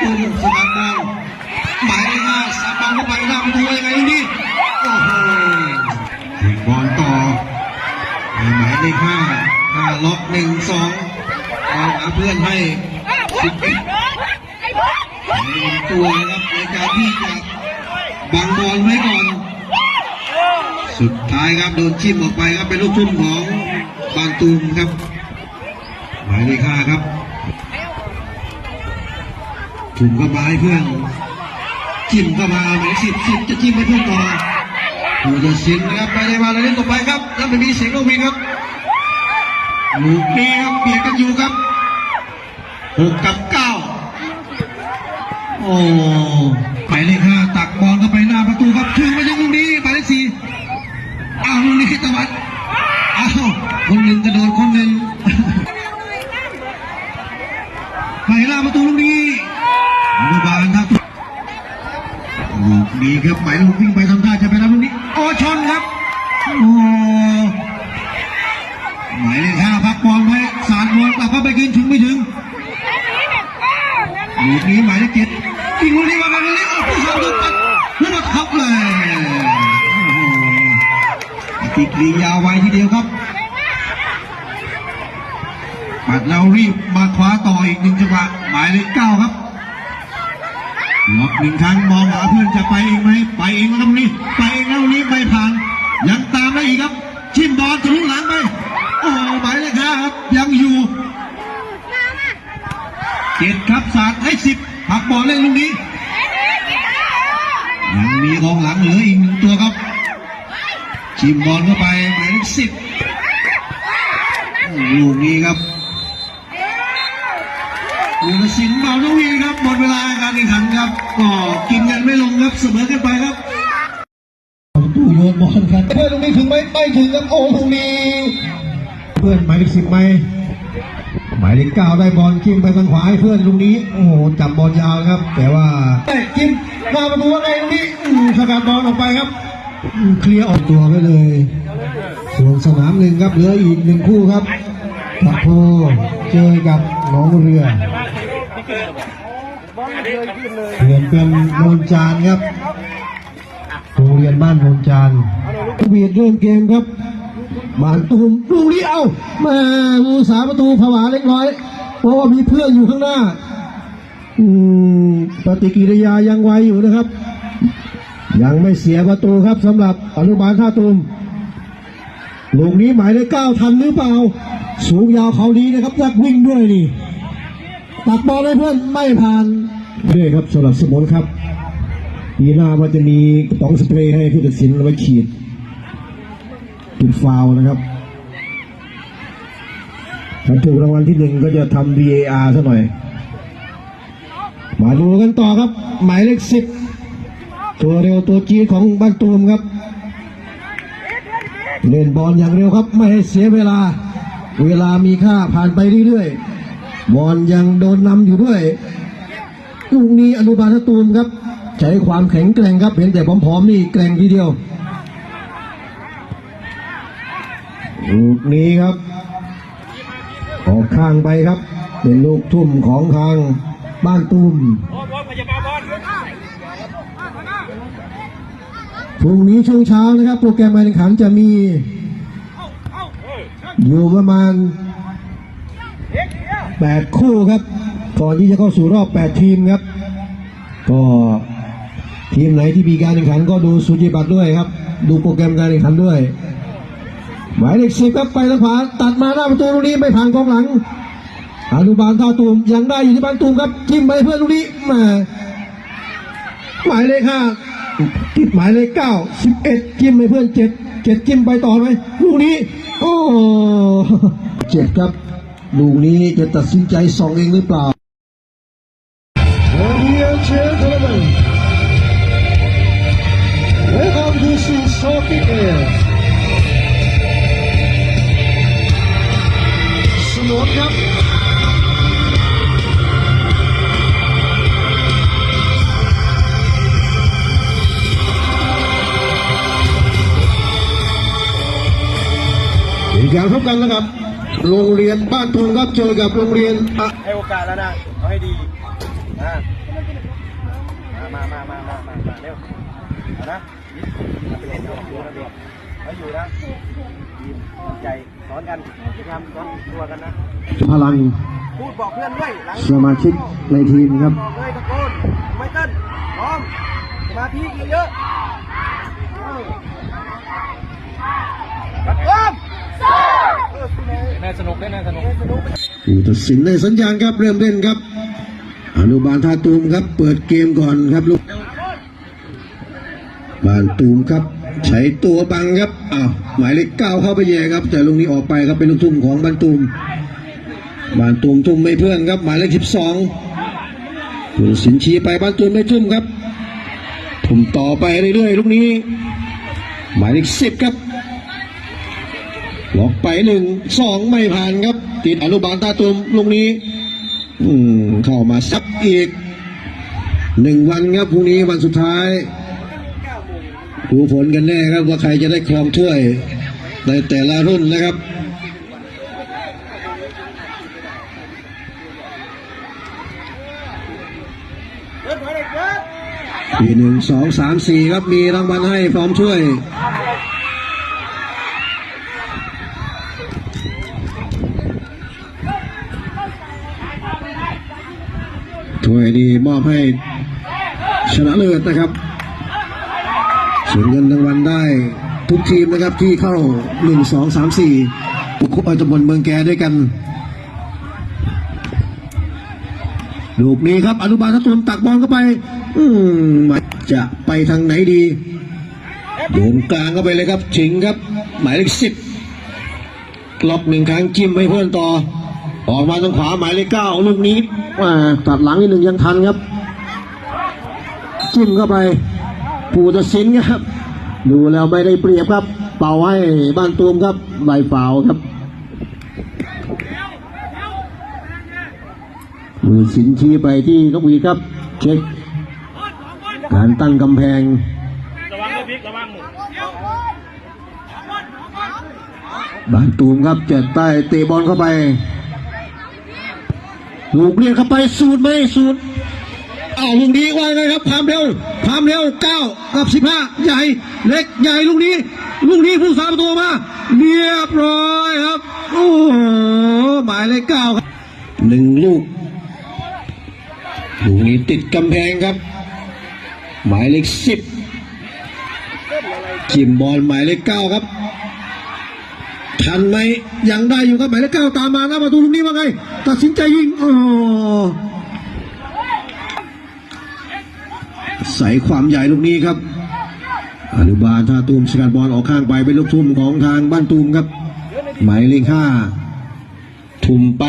ตูมสกัดบอลหมายเลขห้าสับบอลเข้าไปหน้าประตูยังไงนี้โอ้โหถึงบอลต่อหมายเลขห้าห้าล็อกหนึ่งสองเอาหาเพื่อนให้สิบเอ็ดในตัวนะครับในการที่จะบังบอลไว้ก่อน สุดท้ายครับโดนจิ้มออกไปครับเป็นลูกทุ่มของบางตูมครับหมายเลขห้าครับ ถุงเข้ามาให้เพื่อนจิ้มเข้ามาหมายสิบสิบจะจิ้มให้เพื่อนต่อผู้จะสินนะครับไปเลยมาเลยต่อไปครับแล้วไม่มีเสียงลูกมีครับลูกนี้ครับเบียดกันอยู่ครับหกกับเก้าโอ้หมายเลขห้าตักบอลเข้าไปหน้าประตูครับถึงไปยังลูกนี้หมายเลขสี่อ้าวลูกนี้ตะวัดอ้าวคนหนึ่งกระโดดคนหนึ่งไปหน้าประตูลูกนี้ อนุบาลครับลูกนี้ครับหมายลูกวิ่งไปทำท่าจะไปรับลูกนี้ โอชนครับ โอ้หมายเลขห้าพักบอลไว้สาดบอลกลับเข้าไปกินถึงไม่ถึงลูกนี้หมายเลขเจ็ดยิงลูกนี้มากันเลยโอ้โหลูกปัดลูกปัดครับเลยโอ้โหปฏิกิริยาไวทีเดียวครับปัดแล้วรีบมาคว้าต่ออีกหนึ่งจังหวะหมายเลขเก้าครับ ล็อกหนึ่งครั้งมองหาเพื่อนจะไปเองไหมไปเองแล้วนี่ไปเองแล้วนี้ไม่ผ่าน ยังตามได้อีกครับ ชิมบอลทะลุหลังไปโอ้หมายเลขห้าครับ ยังอยู่เจ็ดครับสาดให้สิบผักบอลเล่นลูกนี้ยังมีกองหลังเหลืออีกหนึ่งตัวครับ ชิมบอลเข้าไปหมายเลขสิบลูกนี้ครับ อุลสินเมาทวีครับหมดเวลาการแข่งขันครับก็กินกันไม่ลงครับเสมอกันไปครับตู้โยนบอลกันเพื่อนตรงนี้ถึงไหมไม่ถึงครับโอ้ตรงนี้เพื่อนหมายเลขสิบไหมหมายเลขเก้าได้บอลจิ้มไปทางขวาให้เพื่อนตรงนี้โอ้โหจับบอลยาวครับ แต่ว่าเอ้ยจิ้มหน้าประตูว่าไงตรงนี้อืมสกัดบอลออกไปครับอืมเคลียร์ออกตัวไปเลยส่วนสนามหนึ่งครับเหลืออีกหนึ่งคู่ครับ ทัพโพเจอกับหนองเรือเรียนเป็นโนนจานครับโรงเรียนบ้านโนนจานเบียดเริ่มเกมครับบานตูมลูกนี้เอาแมามูสาประตูผวาเล็กน้อยเพราะว่ามีเพื่อนอยู่ข้างหน้าอืมปฏิกิริยายังไวอยู่นะครับ ยังไม่เสียประตูครับสำหรับอนุบาลท่าตูมลูกนี้หมายเลขเก้าทันหรือเปล่า สูงยาวเขาดีนะครับนักวิ่งด้วยนี่ตัดบอลให้เพื่อนไม่ผ่านด้วยครับสำหรับสมนครับปีหน้ามันจะมีกระป๋องสเปรย์ให้ผู้ตัดสินเอาไว้ขีดจุดฟาวล์นะครับถ้าถูกรางวัลที่หนึ่งก็จะทำ VAR ซะหน่อย มาดูกันต่อครับ หมายเลขสิบตัวเร็วตัวจี๊ดของบ้านตูมครับ เล่นบอลอย่างเร็วครับ ไม่ให้เสียเวลา เวลามีค่าผ่านไปเรื่อยๆ บอลยังโดนนำอยู่ด้วย ลูกนี้อนุบาลตูมครับ ใช้ความแข็งแกร่งครับเห็นแต่ผอมๆนี่แกร่งทีเดียวลูกนี้ครับ ออกข้างไปครับ เป็นลูกทุ่มของทางบ้านตูมพรุ่งนี้ช่วงเช้านะครับ โปรแกรมการแข่งขันจะมี อยู่ประมาณ8คู่ครับ ก่อนที่จะเข้าสู่รอบ8ทีมครับ ก็ทีมไหนที่มีการแข่งขันก็ดูสุจิบัตรด้วยครับ ดูโปรแกรมการแข่งขันด้วย หมายเลขสิบครับไปทางขวาตัดมาหน้าประตูลูกนี้ไม่ผ่านกองหลังอนุบาลท่าตูมยังได้อยู่ที่บ้านตูมครับจิ้มไปเพื่อนลูกนี้มาหมายเลขห้าติดหมายเลขเก้าสิบเอ็ดจิ้มไปเพื่อนเจ็ดเจ็ดจิ้มไปต่อไหมลูกนี้ โอ้เจ็บครับลูกนี้จะตัดสินใจส่องเองหรือเปล่าเวล Welcome to Suzuki มีการพบกันนะครับ โรงเรียนบ้านทุนครับเจอกับโรงเรียนอะให้โอกาสแล้วนะเอาให้ดีนะมาเร็วเอานะเอาไปเล่นเอาดูระเบียบไว้อยู่นะทีมใจสอนกันพยายามสอนตัวกันนะพลังพูดบอกเพื่อนด้วยหลังสมาชิกในทีมครับบอกเลยตะโกนไม่เต้นพร้อมสมาธิเยอะๆเออครับพร้อมเออ น่าสนุกแน่สนุกผู้ตัดสินในสัญญาณครับเริ่มเล่นครับ อนุบาลท่าตูมครับ เปิดเกมก่อนครับลูกบานตูมครับ ใช้ตัวบังครับอ้าวหมายเลขเก้าเข้าไปแย่ครับ แต่ลูกนี้ออกไปครับเป็นลูกทุ่มของบานตูมบานตูมทุ่มไม่เพื่อนครับ หมายเลขสิบสองผู้ตัดสินชี้ไปบานตูมไม่ทุ่มครับทุ่มต่อไปเรื่อยๆลูกนี้ หมายเลขสิบครับ ล็อกไปหนึ่งสองไม่ผ่านครับ ติดอนุบาลตาตุมลูกนี้ อืมเข้ามาซับอีกหนึ่งวันครับพรุ่งนี้วันสุดท้าย ดูผลกันแน่ครับว่าใครจะได้ครองถ้วย ในแต่ละรุ่นนะครับปีหนึ่งสองสามสี่ครับมีรางวัลให้พร้อมช่วย ถ้วยนี้มอบให้ชนะเลิศนะครับส่วนเงินรางวัลได้ทุกทีมนะครับที่เข้าหนึ่งสองสามสี่บุคคลตำบลเมืองแกด้วยกันลูกนี้ครับ อนุบาลทัตุนตักบอลเข้าไป อืมจะไปทางไหนดีโยนกลางเข้าไปเลยครับชิงครับ หมายเลขสิบล็อกหนึ่งครั้งจิ้มให้เพื่อนต่อ ออกมาทางขวาหมายเลขเก้าลูกนี้อ่าตัดหลังนิดหนึ่งยังทันครับ จิ้มเข้าไปผู้ตัดสินครับ ดูแล้วไม่ได้เปรียบครับ เป่าให้บ้านตูมครับใบเป่าครับมือสินชี้ไปที่นกหวีครับ เช็ค การตั้งกำแพงระวังด้วยพลิกระวังหนึ่งบ้านตูมครับเจ็ดใต้เตะบอลเข้าไป ลูกเรียนเข้าไปสูดไหมสูดอ้าวลูกนี้ว่าไงครับความเร็วความเร็วเก้ากับสิบห้าใหญ่เล็กใหญ่ลูกนี้ ลูกนี้ผู้สาประตูมาเรียบร้อยครับโอ้โหหมายเลขเก้าครับหนึ่งลูกลูกนี้ติดกำแพงครับ หมายเลขสิบจิมบอลหมายเลขเก้าครับ ทันไหมยังได้อยู่ครับหมายเลขเก้าตามมาหน้าประตูลูกนี้ว่าไง ตัดสินใจยิงโอ้ใส่ความใหญ่ลูกนี้ครับอนุบาลท่าตูมสกัดบอลออกข้างไปเป็นลูกทุ่มของทางบ้านตูมครับ หมายเลขห้าทุ่มไป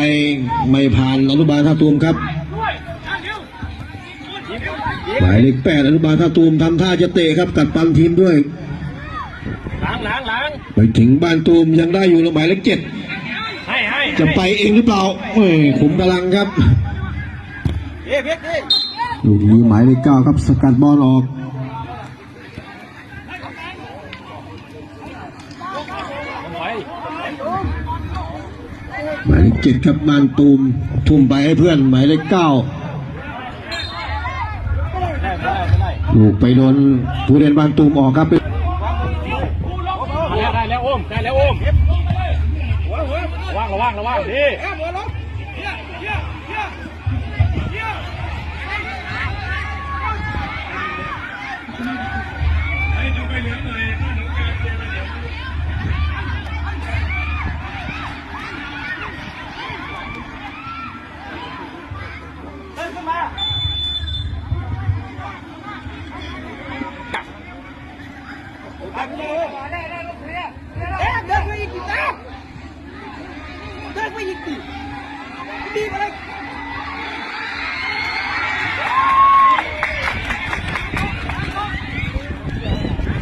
ไม่ผ่านอนุบาลท่าตูมครับหมายเลขแปดอนุบาลท่าตูมทำท่าจะเตะครับกัดปันทีมด้วยล้างล้างล้าง ไปถึงบ้านตูมยังได้อยู่แล้วหมายเลขเจ็ดให้ให้จะไปเองหรือเปล่าเอ้ยขุมกำลังครับเฮ้ยเพียกดิลูกนี้หมายเลขเก้าครับสกัดบอลออกถอยหมายเลขเจ็ดครับบ้านตูมทุ่มไปให้เพื่อนหมายเลขเก้าได้ไม่ได้ไม่ได้ลูกไปโดนผู้เล่นบ้านตูมออกครับ ระวังระวังระวังดี เอ๊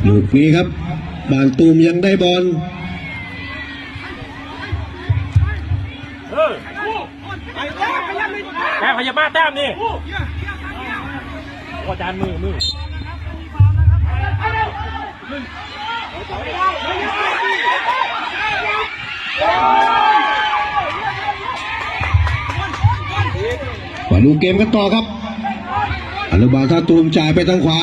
ลูกนี้ครับบ้านตูมยังได้บอลเออไปแล้วไปแล้วเลยแต้มพยาบาลแต้มนี่อาจารย์มือมือมาดูเกมกันต่อครับอนุบาลท่าตูมจ่ายไปทางขวา